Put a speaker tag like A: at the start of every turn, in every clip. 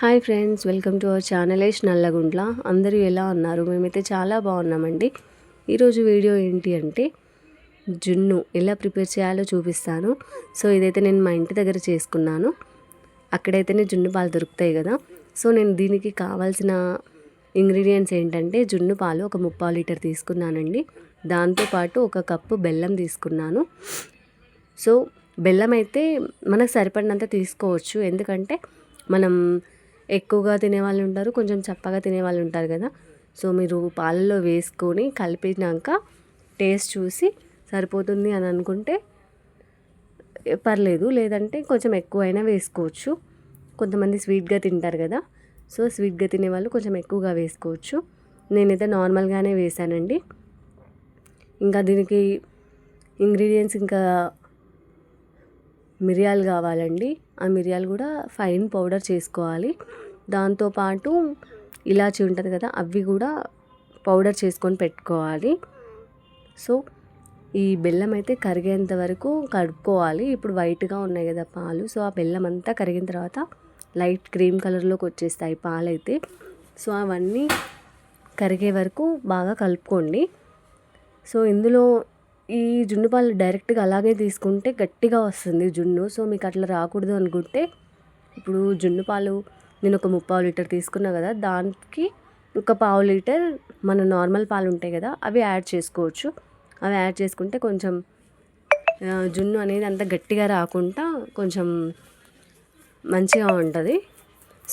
A: Hi friends welcome to our channel Esh Nallaguntla. అందరూ ఎలా ఉన్నారు? మేమైతే చాలా బాగున్నామండి. ఈరోజు వీడియో ఏంటి అంటే జున్ను ఎలా ప్రిపేర్ చేయాలో చూపిస్తాను. సో ఇదైతే నేను మా ఇంటి దగ్గర చేసుకున్నాను. అక్కడైతేనే జున్ను పాలు దొరుకుతాయి కదా. సో నేను దీనికి కావాల్సిన ఇంగ్రీడియంట్స్ ఏంటంటే జున్ను పాలు ఒక ముప్పావు లీటర్ తీసుకున్నానండి. దాంతోపాటు ఒక కప్పు బెల్లం తీసుకున్నాను. సో బెల్లం అయితే మనకు సరిపడినంత తీసుకోవచ్చు. ఎందుకంటే మనం ఎక్కువగా తినేవాళ్ళు ఉంటారు కొంచెం చప్పగా తినేవాళ్ళు ఉంటారు కదా. సో మీరు పాలలో వేసుకొని కలిపినాక టేస్ట్ చూసి సరిపోతుంది అని అనుకుంటే పర్లేదు. లేదంటే కొంచెం ఎక్కువైనా వేసుకోవచ్చు. కొంతమంది స్వీట్గా తింటారు కదా. సో స్వీట్గా తినే వాళ్ళు కొంచెం ఎక్కువగా వేసుకోవచ్చు. నేనైతే నార్మల్గానే వేసానండి. ఇంకా దీనికి ఇంగ్రీడియంట్స్ ఇంకా మిరియాలు కావాలండి. ఆ మిరియాలు కూడా ఫైన్ పౌడర్ చేసుకోవాలి. దాంతోపాటు ఇలాచి ఉంటుంది కదా అవి కూడా పౌడర్ చేసుకొని పెట్టుకోవాలి. సో ఈ బెల్లం అయితే కరిగేంత వరకు కడుక్కోవాలి. ఇప్పుడు వైట్గా ఉన్నాయి కదా పాలు సో ఆ బెల్లం అంతా కరిగిన తర్వాత లైట్ క్రీమ్ కలర్లోకి వచ్చేస్తాయి పాలు అయితే సో అవన్నీ కరిగే వరకు బాగా కలుపుకోండి. సో ఇందులో ఈ జున్ను పాలు డైరెక్ట్గా అలాగే తీసుకుంటే గట్టిగా వస్తుంది జున్ను. సో మీకు అట్లా రాకూడదు అనుకుంటే ఇప్పుడు జున్ను పాలు నేను ఒక ముప్పావు లీటర్ తీసుకున్నా కదా దానికి ఒక పావు లీటర్ మన నార్మల్ పాలు ఉంటాయి కదా అవి యాడ్ చేసుకోవచ్చు. అవి యాడ్ చేసుకుంటే కొంచెం జున్ను అనేది అంత గట్టిగా రాకుండా కొంచెం మంచిగా ఉంటుంది.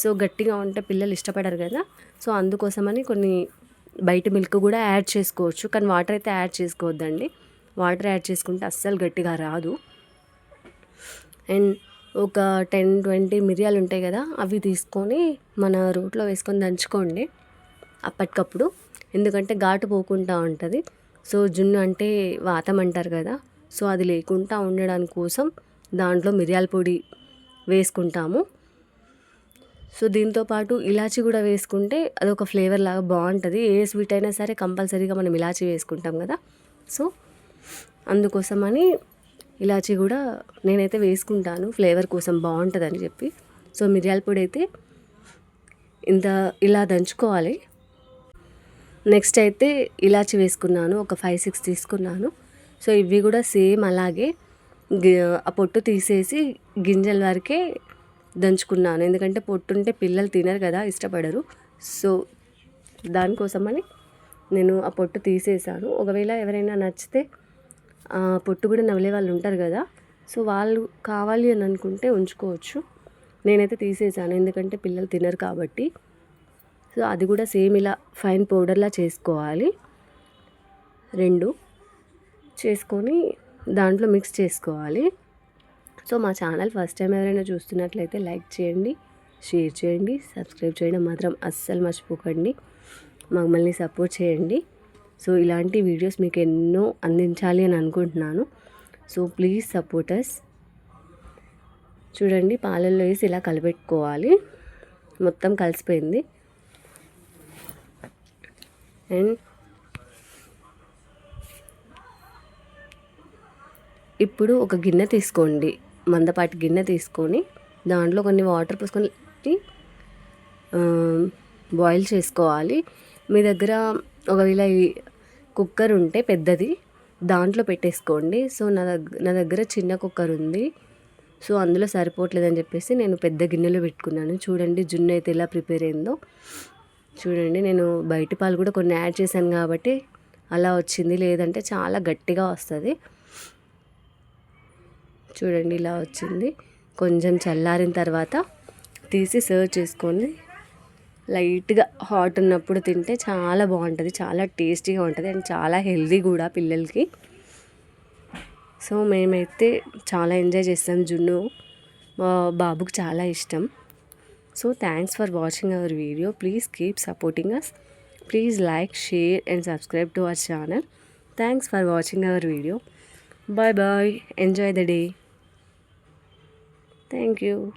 A: సో గట్టిగా ఉంటే పిల్లలు ఇష్టపడరు కదా సో అందుకోసమని కొన్ని బయట మిల్క్ కూడా యాడ్ చేసుకోవచ్చు. కానీ వాటర్ అయితే యాడ్ చేసుకోవద్దండి. వాటర్ యాడ్ చేసుకుంటే అస్సలు గట్టిగా రాదు. అండ్ ఒక టెన్ ట్వంటీ మిరియాలు ఉంటాయి కదా అవి తీసుకొని మన రోట్లో వేసుకొని దంచుకోండి అప్పటికప్పుడు. ఎందుకంటే ఘాటు పోకుండా ఉంటుంది. సో జున్ను అంటే వాతం అంటారు కదా సో అది లేకుండా ఉండడానికి కోసం దాంట్లో మిరియాల పొడి వేసుకుంటాము. సో దీంతోపాటు ఇలాచి కూడా వేసుకుంటే అదొక ఫ్లేవర్ లాగా బాగుంటుంది. ఏ స్వీట్ అయినా సరే కంపల్సరీగా మనం ఇలాచి వేసుకుంటాం కదా. సో అందుకోసమని ఇలాచి కూడా నేనైతే వేసుకుంటాను ఫ్లేవర్ కోసం బాగుంటుందని చెప్పి. సో మిరియాల పొడి అయితే ఇంత ఇలా దంచుకోవాలి. నెక్స్ట్ అయితే ఇలాచి వేసుకున్నాను ఒక ఫైవ్ సిక్స్ తీసుకున్నాను. సో ఇవి కూడా సేమ్ అలాగే ఆ పొట్టు తీసేసి గింజల వరకే దంచుకున్నాను. ఎందుకంటే పొట్టుంటే పిల్లలు తినరు కదా ఇష్టపడరు. సో దానికోసమని నేను ఆ పొట్టు తీసేసాను. ఒకవేళ ఎవరైనా నచ్చితే పొట్టు కూడా నవ్వలే వాళ్ళు ఉంటారు కదా. సో వాళ్ళు కావాలి అని అనుకుంటే ఉంచుకోవచ్చు. నేనైతే తీసేసాను. ఎందుకంటే పిల్లలు తినరు కాబట్టి. సో అది కూడా సేమ్ ఇలా ఫైన్ పౌడర్లా చేసుకోవాలి. రెండు చేసుకొని దాంట్లో మిక్స్ చేసుకోవాలి. సో మా ఛానల్ ఫస్ట్ టైం ఎవరైనా చూస్తున్నట్లయితే లైక్ చేయండి షేర్ చేయండి సబ్స్క్రైబ్ చేయడం మాత్రం అస్సలు మర్చిపోకండి. మమ్మల్ని సపోర్ట్ చేయండి. సో ఇలాంటి వీడియోస్ మీకు ఎన్నో అందించాలి అని అనుకుంటున్నాను. సో ప్లీజ్ సపోర్టర్స్ చూడండి పాలల్లో వేసి ఇలా కలిపెట్టుకోవాలి మొత్తం కలిసిపోయింది. అండ్ ఇప్పుడు ఒక గిన్నె తీసుకోండి. మందపాటి గిన్నె తీసుకొని దాంట్లో కొన్ని వాటర్ పోసుకొని బాయిల్ చేసుకోవాలి. మీ దగ్గర ఒకవేళ కుక్కర్ ఉంటే పెద్దది దాంట్లో పెట్టేసుకోండి. సో నా దగ్గర నా దగ్గర చిన్న కుక్కర్ ఉంది. సో అందులో సరిపోవట్లేదని చెప్పేసి నేను పెద్ద గిన్నెలో పెట్టుకున్నాను. చూడండి జున్ను అయితే ఎలా ప్రిపేర్ అయిందో. చూడండి నేను బయట పాలు కూడా కొన్ని యాడ్ చేశాను కాబట్టి అలా వచ్చింది. లేదంటే చాలా గట్టిగా వస్తుంది. చూడండి ఇలా వచ్చింది. కొంచెం చల్లారిన తర్వాత తీసి సర్వ్ చేసుకోండి. లైట్గా హాట్ ఉన్నప్పుడు తింటే చాలా బాగుంటుంది చాలా టేస్టీగా ఉంటుంది అండ్ చాలా హెల్దీ కూడా పిల్లలకి. సో మేమైతే చాలా ఎంజాయ్ చేస్తాం జున్ను. మా బాబుకు చాలా ఇష్టం. So thanks for watching our video. Please keep supporting us please like share and subscribe to our channel. Thanks for watching our video. Bye bye. Enjoy the day. Thank you.